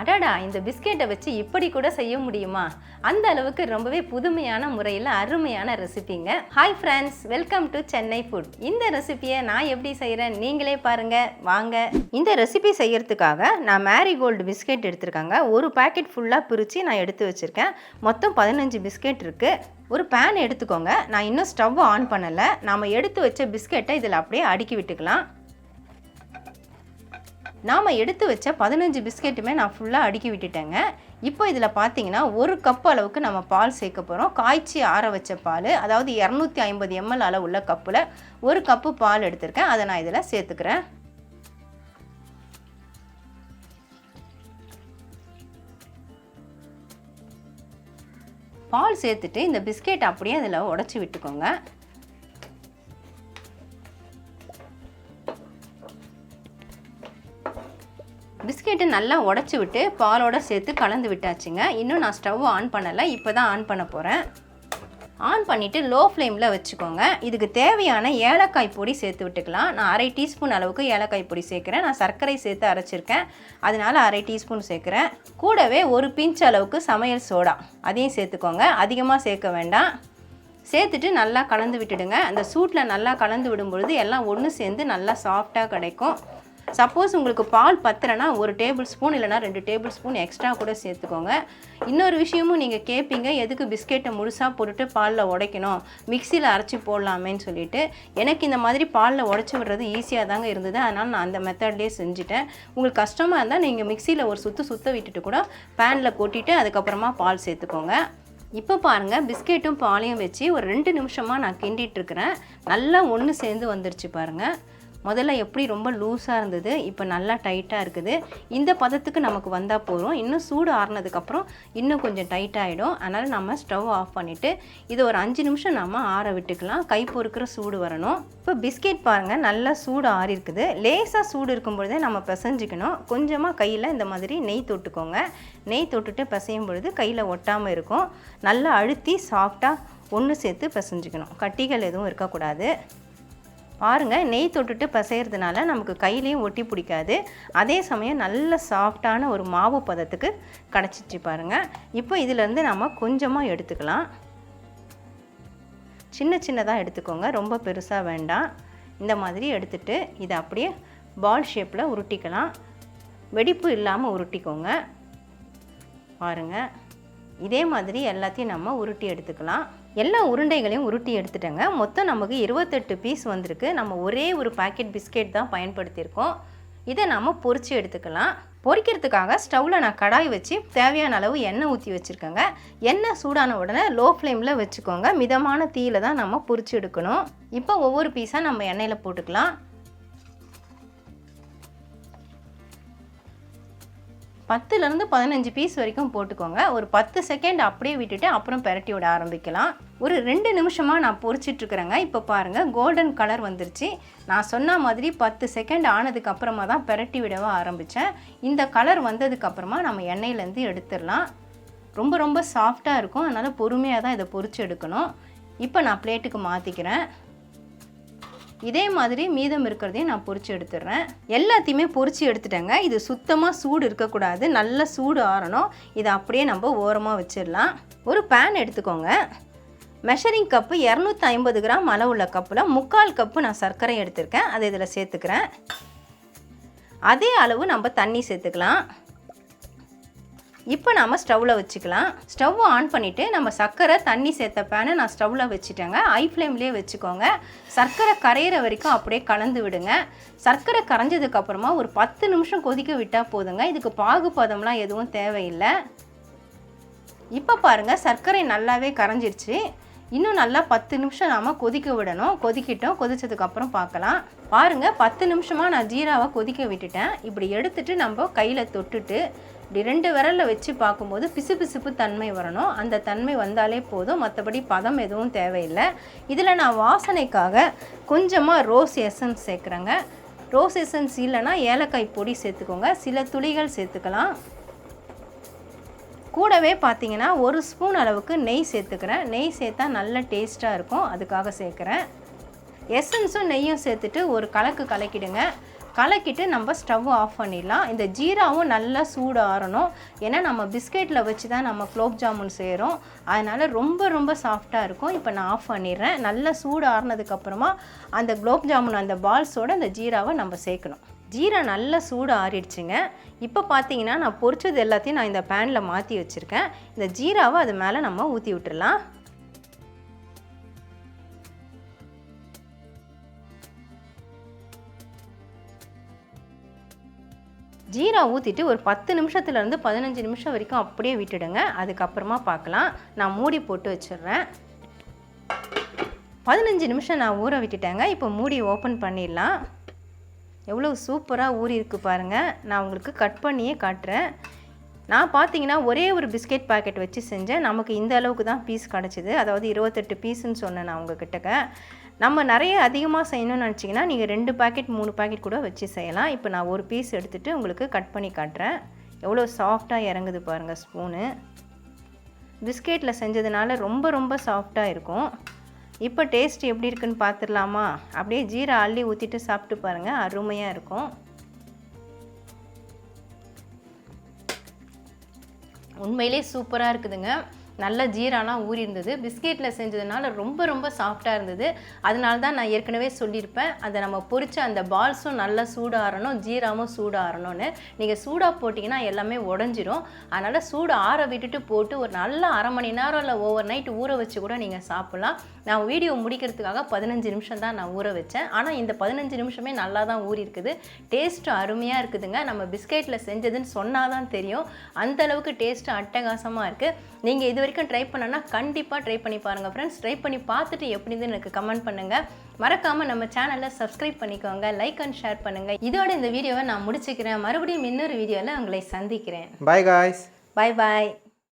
அடடா இந்த பிஸ்கெட்டை வச்சு இப்படி கூட செய்ய முடியுமா? அந்த அளவுக்கு ரொம்பவே புதுமையான முறையில் அருமையான ரெசிபிங்க. Hi friends welcome to Chennai food இந்த ரெசிபியை நான் எப்படி செய்கிறேன் நீங்களே பாருங்க. வாங்க. இந்த ரெசிபி செய்யறதுக்காக நான் மேரிகோல்டு பிஸ்கெட் எடுத்திருக்காங்க. ஒரு பாக்கெட் ஃபுல்லாக பிரித்து நான் எடுத்து வச்சுருக்கேன். மொத்தம் பதினஞ்சு பிஸ்கெட் இருக்குது ஒரு பேன் எடுத்துக்கோங்க. நான் இன்னும் ஸ்டவ் ஆன் பண்ணலை. நாம் எடுத்து வச்ச பிஸ்கெட்டை இதில் அப்படியே அடுக்கி விட்டுக்கலாம். நாம் எடுத்து வச்ச பதினஞ்சு பிஸ்கெட்டுமே நான் ஃபுல்லாக அடுக்கி விட்டுட்டேங்க. இப்போ இதில் பார்த்தீங்கன்னா ஒரு கப் அளவுக்கு நம்ம பால் சேர்க்க போகிறோம் காய்ச்சி ஆற வச்ச பால் அதாவது இரநூத்தி ஐம்பது எம்எல் அளவுள்ள கப்பில் ஒரு கப்பு பால் எடுத்திருக்கேன். அதை நான் இதில் சேர்த்துக்கிறேன். பால் சேர்த்துட்டு இந்த பிஸ்கெட் அப்படியே அதில் உடச்சி விட்டுக்கோங்க. பிஸ்கெட்டை நல்லா உடச்சி விட்டு பாலோட சேர்த்து கலந்து விட்டாச்சுங்க. இன்னும் நான் ஸ்டவ் ஆன் பண்ணலை இப்போ தான் ஆன் பண்ண போகிறேன் ஆன் பண்ணிவிட்டு லோ ஃப்ளேமில் வச்சுக்கோங்க. இதுக்கு தேவையான ஏலக்காய் பொடி சேர்த்து விட்டுக்கலாம். நான் அரை டீஸ்பூன் அளவுக்கு ஏலக்காய் பொடி சேர்க்குறேன். நான் சர்க்கரை சேர்த்து அரைச்சிருக்கேன். அதனால் அரை டீஸ்பூன் சேர்க்குறேன். கூடவே ஒரு பிஞ்ச் அளவுக்கு சமையல் சோடா. அதையும் சேர்த்துக்கோங்க. அதிகமாக சேர்க்க வேண்டாம். சேர்த்துட்டு நல்லா கலந்து விட்டுடுங்க. அந்த சூட்டில் நல்லா கலந்து விடும்பொழுது எல்லாம் ஒன்று சேர்ந்து நல்லா சாஃப்டாக கிடைக்கும். சப்போஸ் உங்களுக்கு பால் பத்தலைன்னா ஒரு டேபிள் ஸ்பூன் இல்லைனா ரெண்டு டேபிள் ஸ்பூன் எக்ஸ்ட்ரா கூட சேர்த்துக்கோங்க. இன்னொரு விஷயமும் நீங்கள் கேட்பீங்க எதுக்கு பிஸ்கெட்டை முழுசாக போட்டுட்டு பாலில் உடைக்கணும்? மிக்சியில் அரைச்சி போடலாமேன்னு சொல்லிட்டு. எனக்கு இந்த மாதிரி பாலில் உடச்சி விடுறது ஈஸியாக தாங்க இருந்தது. அதனால் நான் அந்த மெத்தட்லேயே செஞ்சுட்டேன். உங்களுக்கு கஷ்டமாக இருந்தால் நீங்கள் மிக்சியில் ஒரு சுற்று சுத்த விட்டுட்டு கூட பேனில் கொட்டிட்டு அதுக்கப்புறமா பால் சேர்த்துக்கோங்க. இப்போ பாருங்கள் பிஸ்கெட்டும் பாலையும் வச்சு ஒரு ரெண்டு நிமிஷமாக நான் கிண்டிகிட்ருக்குறேன் நல்லா ஒன்று சேர்ந்து வந்துருச்சு பாருங்கள் முதல்ல எப்படி ரொம்ப லூஸாக இருந்தது இப்போ நல்லா டைட்டாக இருக்குது. இந்த பதத்துக்கு நமக்கு வந்தால் போதும். இன்னும் சூடு ஆறுனதுக்கப்புறம் இன்னும் கொஞ்சம் டைட் ஆகிடும் அதனால் நம்ம ஸ்டவ் ஆஃப் பண்ணிவிட்டு இது ஒரு அஞ்சு நிமிஷம் நம்ம ஆற விட்டுக்கலாம். கை பொறுக்கிற சூடு வரணும். இப்போ பிஸ்கெட் பாருங்கள் நல்லா சூடு ஆறி இருக்குது. லேசாக சூடு இருக்கும்பொழுதே நம்ம பிசைஞ்சிக்கணும். கொஞ்சமாக கையில் இந்த மாதிரி நெய் தொட்டுக்கோங்க. நெய் தொட்டுட்டு பிசையும் பொழுது கையில் ஒட்டாமல் இருக்கும். நல்லா அழுத்தி சாஃப்டாக ஒன்று சேர்த்து பிசைஞ்சிக்கணும். கட்டிகள் எதுவும் இருக்கக்கூடாது. பாருங்கள் நெய் தொட்டுட்டு பசையிறதுனால நமக்கு கையிலையும் ஒட்டி பிடிக்காது. அதே சமயம் நல்ல சாஃப்டான ஒரு மாவு பதத்துக்கு கிடச்சிச்சு பாருங்கள் இப்போ இதிலேருந்து நம்ம கொஞ்சமாக எடுத்துக்கலாம். சின்ன சின்னதாக எடுத்துக்கோங்க ரொம்ப பெருசாக வேண்டாம். இந்த மாதிரி எடுத்துட்டு இதை அப்படியே பால் ஷேப்பில் உருட்டிக்கலாம். வெடிப்பு இல்லாமல் உருட்டிக்கோங்க. பாருங்கள் இதே மாதிரி எல்லாத்தையும் நம்ம உருட்டி எடுத்துக்கலாம். எல்லா உருண்டைகளையும் உருட்டி எடுத்துட்டேங்க. மொத்தம் நமக்கு இருபத்தெட்டு பீஸ் வந்திருக்கு. நம்ம ஒரே ஒரு பாக்கெட் பிஸ்கெட் தான் பயன்படுத்தியிருக்கோம். இதை நாம் பொறிச்சு எடுத்துக்கலாம். பொரிக்கிறதுக்காக ஸ்டவ்வில் நான் கடாய் வச்சு தேவையான அளவு எண்ணெய் ஊற்றி வச்சுருக்கேங்க. எண்ணெய் சூடான உடனே லோ ஃப்ளேமில் வச்சுக்கோங்க. மிதமான தீயில தான் நம்ம பொறிச்சு எடுக்கணும். இப்போ ஒவ்வொரு பீஸாக நம்ம எண்ணெயில் போட்டுக்கலாம். பத்துலேருந்து பதினஞ்சு பீஸ் வரைக்கும் போட்டுக்கோங்க. ஒரு பத்து செகண்ட் அப்படியே விட்டுட்டு அப்புறம் பெரட்டி விட ஆரம்பிக்கலாம். ஒரு ரெண்டு நிமிஷமாக நான் பொறிச்சிட்ருக்குறேங்க. இப்போ பாருங்கள் கோல்டன் கலர் வந்துருச்சு. நான் சொன்ன மாதிரி பத்து செகண்ட் ஆனதுக்கு அப்புறமா தான் பெரட்டி விடவே ஆரம்பித்தேன் இந்த கலர் வந்ததுக்கப்புறமா நம்ம எண்ணெயிலேருந்து எடுத்துடலாம். ரொம்ப ரொம்ப சாஃப்டாக இருக்கும். அதனால் பொறுமையாக தான் இதை பொறிச்சு எடுக்கணும். இப்போ நான் பிளேட்டுக்கு மாற்றிக்கிறேன் இதே மாதிரி மீதம் இருக்கிறதையும் நான் பொறிச்சு எடுத்துடுறேன். எல்லாத்தையுமே பொறிச்சு எடுத்துட்டேங்க. இது சுத்தமாக சூடு இருக்கக்கூடாது. நல்ல சூடு ஆறணும். இதை அப்படியே நம்ம ஓரமாக வச்சிடலாம். ஒரு பேன் எடுத்துக்கோங்க. மெஷரிங் கப்பு இரநூத்தி ஐம்பது கிராம் அளவுள்ள கப்பில் முக்கால் கப்பு நான் சர்க்கரை எடுத்திருக்கேன். அதை இதில் சேர்த்துக்கிறேன். அதே அளவு நம்ம தண்ணி சேர்த்துக்கலாம். இப்போ நாம் ஸ்டவ்வில் வச்சுக்கலாம். ஸ்டவ் ஆன் பண்ணிவிட்டு நம்ம சர்க்கரை தண்ணி சேர்த்த பேனை நான் ஸ்டவ்வில் வச்சுட்டேங்க. ஐ ஃப்ளேம்லேயே வச்சுக்கோங்க. சர்க்கரை கரையிற வரைக்கும் அப்படியே கலந்து விடுங்க. சர்க்கரை கரைஞ்சதுக்கப்புறமா ஒரு பத்து நிமிஷம் கொதிக்க விட்டால் போதுங்க. இதுக்கு பாகுபதம்லாம் எதுவும் தேவையில்லை. இப்போ பாருங்கள் சர்க்கரை நல்லாவே கரைஞ்சிருச்சு. இன்னும் நல்லா பத்து நிமிஷம் நாம் கொதிக்க விடணும். கொதிக்கிட்டோம். கொதித்ததுக்கப்புறம் பார்க்கலாம். பாருங்கள் பத்து நிமிஷமாக நான் ஜீராவை கொதிக்க விட்டுட்டேன். இப்படி எடுத்துட்டு நம்ம கையில் தொட்டுட்டு இப்படி ரெண்டு விரலில் வச்சு பார்க்கும்போது பிசுபிசுப்பு தன்மை வரணும். அந்த தன்மை வந்தாலே போதும். மற்றபடி பதம் எதுவும் தேவையில்லை. இதில் நான் வாசனைக்காக கொஞ்சமாக ரோஸ் எசன்ஸ் சேர்க்குறேங்க. ரோஸ் எசன்ஸ் இல்லைன்னா ஏலக்காய் பொடி சேர்த்துக்கோங்க. சில துளிகள் சேர்த்துக்கலாம். கூடவே பார்த்தீங்கன்னா ஒரு ஸ்பூன் அளவுக்கு நெய் சேர்த்துக்கிறேன். நெய் சேர்த்தா நல்ல டேஸ்ட்டாக இருக்கும். அதுக்காக சேர்க்குறேன். எசன்ஸும் நெய்யும் சேர்த்துட்டு ஒரு கலக்கு கலக்கிடுங்க. கலக்கிட்டு நம்ம ஸ்டவ் ஆஃப் பண்ணிடலாம். இந்த ஜீராவும் நல்லா சூடு ஆறணும் ஏன்னா நம்ம பிஸ்கெட்டில் வச்சு தான் நம்ம குலோப் ஜாமுன் செய்கிறோம் அதனால் ரொம்ப ரொம்ப சாஃப்டாக இருக்கும். இப்போ நான் ஆஃப் பண்ணிடுறேன். நல்லா சூடு ஆறுனதுக்கப்புறமா அந்த குலோப் ஜாமுன் அந்த பால்ஸோட அந்த ஜீராவை நம்ம சேர்க்கணும். ஜீரா நல்லா சூடு ஆறிடுச்சுங்க. இப்போ பார்த்தீங்கன்னா நான் பொரிச்சது எல்லாத்தையும் நான் இந்த பேனில் மாற்றி வச்சுருக்கேன். இந்த ஜீராவை அது மேலே நம்ம ஊற்றி விட்டுடலாம் ஜீரா ஊற்றிட்டு ஒரு பத்து நிமிஷத்துலேருந்து பதினஞ்சு நிமிஷம் வரைக்கும் அப்படியே விட்டுடுங்க. அதுக்கப்புறமா பார்க்கலாம் நான் மூடி போட்டு வச்சிடுறேன். பதினஞ்சு நிமிஷம் நான் ஊற விட்டுட்டேங்க. இப்போ மூடி ஓப்பன் பண்ணிடலாம். எவ்வளோ சூப்பராக ஊறிருக்கு பாருங்கள் நான் உங்களுக்கு கட் பண்ணியே காட்டுறேன். நான் பார்த்தீங்கன்னா ஒரே ஒரு பிஸ்கெட் பாக்கெட் வச்சு செஞ்சேன். நமக்கு இந்த அளவுக்கு தான் பீஸ் கிடச்சிது. அதாவது இருபத்தெட்டு பீஸுன்னு சொன்னேன் நான் உங்ககிட்டக்க. நம்ம நிறைய அதிகமாக செய்யணும்னு நினச்சிங்கன்னா நீங்கள் ரெண்டு பாக்கெட் மூணு பாக்கெட் கூட வச்சு செய்யலாம். இப்போ நான் ஒரு பீஸ் எடுத்துகிட்டு உங்களுக்கு கட் பண்ணி காட்டுறேன். எவ்வளோ சாஃப்டாக இறங்குது பாருங்கள் ஸ்பூனு. பிஸ்கெட்டில் செஞ்சதுனால ரொம்ப ரொம்ப சாஃப்டாக இருக்கும். இப்போ டேஸ்ட் எப்படி இருக்குன்னு பார்த்துடலாமா? அப்படியே ஜீரா அள்ளி ஊற்றிட்டு சாப்பிட்டு பாருங்கள் அருமையாக இருக்கும். உண்மையிலே சூப்பராக இருக்குதுங்க. நல்ல ஜீராலாம் ஊறி இருந்தது. பிஸ்கெட்டில் செஞ்சதுனால ரொம்ப ரொம்ப சாஃப்டாக இருந்தது. அதனால தான் நான் ஏற்கனவே சொல்லியிருப்பேன். அதை நம்ம பொறிச்ச அந்த பால்ஸும் நல்லா சூடாறணும் ஜீராவும் சூடாகணும்னு நீங்கள் சூடாக போட்டிங்கன்னா எல்லாமே உடஞ்சிரும். அதனால் சூடு ஆற விட்டுட்டு போட்டு ஒரு நல்ல அரை மணி நேரம் இல்லை ஓவர் நைட் ஊற வச்சு கூட நீங்கள் சாப்பிட்லாம். நான் வீடியோ முடிக்கிறதுக்காக பதினஞ்சு நிமிஷம் தான் நான் ஊற வச்சேன். ஆனால் இந்த பதினஞ்சு நிமிஷமே நல்லா தான் ஊறி இருக்குது. டேஸ்ட்டு அருமையாக இருக்குதுங்க. நம்ம பிஸ்கெட்டில் செஞ்சதுன்னு சொன்னால் தான் தெரியும். அந்த அளவுக்கு டேஸ்ட்டு அட்டகாசமாக இருக்குது நீங்கள் இது வரைக்கும் ட்ரை பண்ணனா கண்டிப்பாக ட்ரை பண்ணி பாருங்கள் ஃப்ரெண்ட்ஸ் ட்ரை பண்ணி பார்த்துட்டு எப்படின்னு எனக்கு கமெண்ட் பண்ணுங்கள் மறக்காமல் நம்ம சேனலை சப்ஸ்கிரைப் பண்ணிக்கோங்க. லைக் அண்ட் ஷேர் பண்ணுங்கள் இதோட இந்த வீடியோவை நான் முடிச்சுக்கிறேன். மறுபடியும் இன்னொரு வீடியோவில் உங்களை சந்திக்கிறேன். பாய் காய்ஸ் பாய் பாய்